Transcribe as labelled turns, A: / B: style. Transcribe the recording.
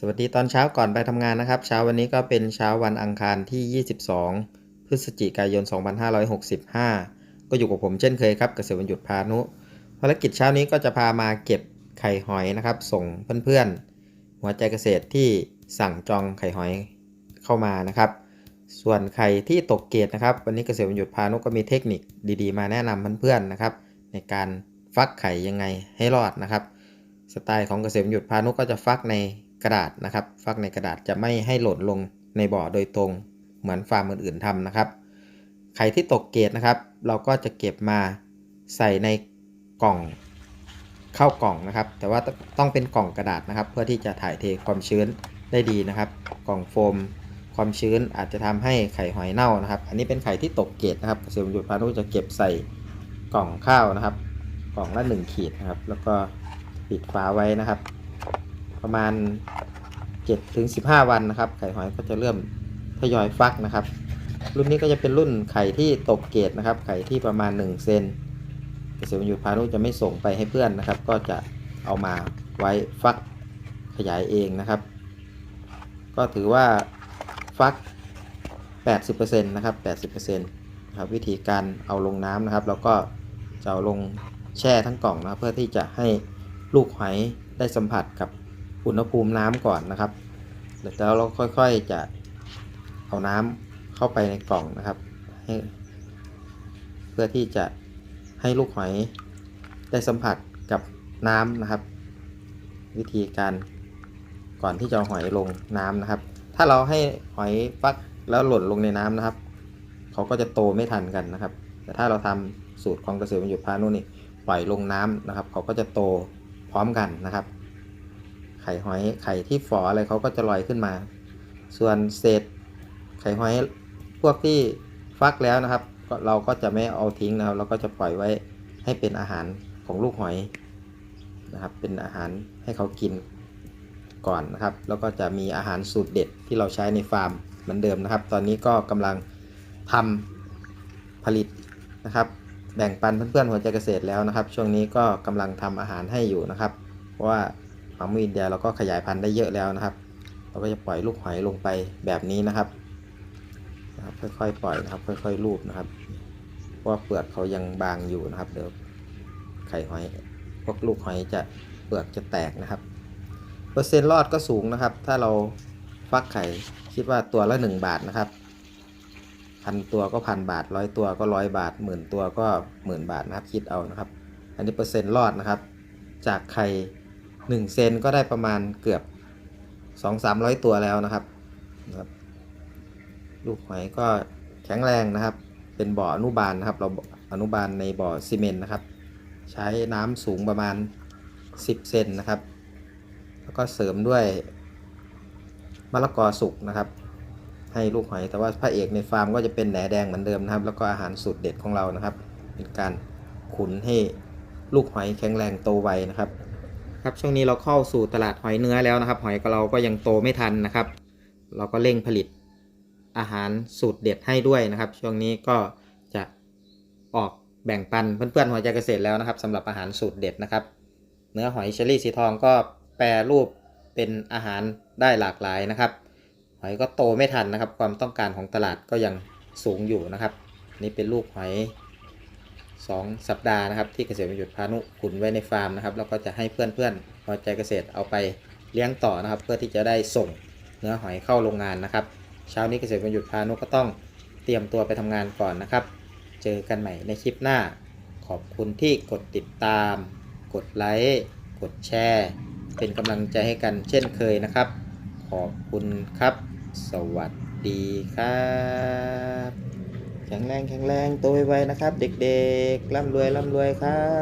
A: สวัสดีตอนเช้าก่อนไปทำงานนะครับ เช้าวันนี้ก็เป็นเช้าวันอังคารที่ 22 พฤศจิกายน 2565 ก็อยู่กับผมเช่นเคยครับเกษตรวันหยุดพานุภารกิจเช้านี้ก็จะพามาเก็บไข่หอยนะครับ ส่งเพื่อนๆ หัวใจเกษตรที่สั่งจองไข่หอยเข้ามานะครับ ส่วนไข่ที่ตกเกรดนะครับ วันนี้เกษตรวันหยุดพานุก็มีเทคนิคดีๆ มาแนะนำเพื่อนๆนะครับ ในการฟักไข่ยังไงให้รอดนะครับ สไตล์ของเกษตรวันหยุดพานุก็จะฟักใน กระดาษนะครับ ฟักในกระดาษจะไม่ให้หล่นลงในบ่อโดยตรง เหมือนฟาร์มอื่นๆทำนะครับ ไข่ที่ตกเกรดนะครับ เราก็จะเก็บมาใส่ในกล่องเข้ากล่องนะครับ แต่ว่าต้องเป็นกล่องกระดาษนะครับ เพื่อที่จะถ่ายเทความชื้นได้ดีนะครับ กล่องโฟม ความชื้นอาจจะทำให้ไข่หอยเน่านะครับ อันนี้เป็นไข่ที่ตกเกรดนะครับเกษตรจุดพานุจะเก็บใส่กล่องข้าวนะครับ กล่องละ1ขีดนะครับ แล้วก็ปิดฝาไว้นะครับ ประมาณ7ถึง15 วันนะครับ ไข่หอยก็จะเริ่มทยอยฟักนะครับ รุ่นนี้ก็จะเป็นรุ่นไข่ที่ตกเกรดนะครับ ไข่ที่ประมาณ 1 เซนเกษตรวันหยุดพานุจะไม่ส่งไปให้เพื่อนนะครับ ก็จะเอามาไว้ฟักขยายเองนะครับ ก็ถือว่าฟัก 80%นะครับ80%นะครับวิธีการเอาลงน้ำนะครับ แล้วก็จะเอาลงแช่ทั้งกล่องนะเพื่อที่จะให้ลูกหอยได้สัมผัสกับ อุณหภูมิน้ำก่อนนะครับแล้วเราค่อยๆจะเอาน้ำเข้าไปในกล่องนะครับให้เพื่อที่จะให้ลูกหอยได้สัมผัสกับน้ำนะครับ วิธีการก่อนที่จะหอยลงน้ำนะครับ ถ้าเราให้หอยฟักแล้วหล่นลงในน้ำนะครับ เขาก็จะโตไม่ทันกันนะครับ แต่ถ้าเราทำสูตรของเกษตรบรรยุพานุนี่ปล่อยลงน้ำนะครับ เขาก็จะโตพร้อมกันนะครับ ข่หอยไข่ที่ฝออะไรเขาก็จะลอยขึ้นมา ส่วนเศษไข่หอยพวกที่ฟักแล้วนะครับ เราก็จะไม่เอาทิ้งนะครับ เราก็จะปล่อยไว้ให้เป็นอาหารของลูกหอยนะครับ เป็นอาหารให้เขากินก่อนนะครับ แล้วก็จะมีอาหารสูตรเด็ดที่เราใช้ในฟาร์มเหมือนเดิมนะครับ ตอนนี้ก็กำลังทำผลิตนะครับ แบ่งปันเพื่อนๆหัวใจเกษตรแล้วนะครับ ช่วงนี้ก็กำลังทำอาหารให้อยู่นะครับ เพราะว่า หมามูอินเดียเราก็ขยายพันธุ์ได้เยอะแล้วนะครับ เราก็จะปล่อยลูกหอยลงไปแบบนี้นะครับนะครับ ค่อยๆปล่อยนะครับ ค่อยๆลูบนะครับเพราะเปลือกเขายังบางอยู่นะครับเดี๋ยวไข่หอยพวกลูกหอยจะเปลือกจะแตกนะครับ เปอร์เซ็นต์รอดก็สูงนะครับ ถ้าเราฟักไข่คิดว่าตัวละ 1 บาทนะครับพันตัวก็พันบาทร้อยตัวก็ร้อยบาทหมื่นตัวก็หมื่นบาทนะครับคิดเอานะครับ อันนี้เปอร์เซ็นต์รอดนะครับ จากไข่ 1เซนก็ได้ประมาณเกือบ 2-300 ตัวแล้วนะครับนะครับลูกหอยก็แข็งแรงนะครับ เป็นบ่ออนุบาลนะครับ เราอนุบาลในบ่อซีเมนต์นะครับ ใช้น้ำสูงประมาณ 10 เซนนะครับ แล้วก็เสริมด้วยมะละกอสุกนะครับ ให้ลูกหอยแต่ว่าพระเอกในฟาร์มก็จะเป็นแหนแดงเหมือนเดิมนะครับ แล้วก็อาหารสูตรเด็ดของเรานะครับ เป็นการขุนให้ลูกหอยแข็งแรงโตไวนะครับ ครับช่วงนี้เราเข้าสู่ตลาดหอยเนื้อแล้วนะครับ หอยกับเราก็ยังโตไม่ทันนะครับ เราก็เร่งผลิตอาหารสูตรเด็ดให้ด้วยนะครับ ช่วงนี้ก็จะออกแบ่งปันเพื่อนๆหัวใจเกษตรแล้วนะครับสำหรับอาหารสูตรเด็ดนะครับ เนื้อหอยเชอรี่สีทองก็แปรรูปเป็นอาหารได้หลากหลายนะครับ หอยก็โตไม่ทันนะครับ ความต้องการของตลาดก็ยังสูงอยู่นะครับ นี่เป็นลูกหอย 2 สัปดาห์นะครับ ที่เกษตรประยุทธ์พานุขุนไว้ในฟาร์มนะครับแล้วก็จะให้เพื่อนๆหัวใจเกษตรเอาไปเลี้ยงต่อนะครับ เพื่อที่จะได้ส่งเนื้อหอยเข้าโรงงานนะครับเช้านี้เกษตรประยุทธ์พานุก็ต้องเตรียมตัวไปทำงานก่อนนะครับ เจอกันใหม่ในคลิปหน้า ขอบคุณที่กดติดตาม กดไลค์กดแชร์ เป็นกำลังใจให้กันเช่นเคยนะครับ ขอบคุณครับ สวัสดีครับ แข็งแรงแข็งแรงโตไวๆนะครับ เด็กๆร่ำรวยร่ำรวยครับ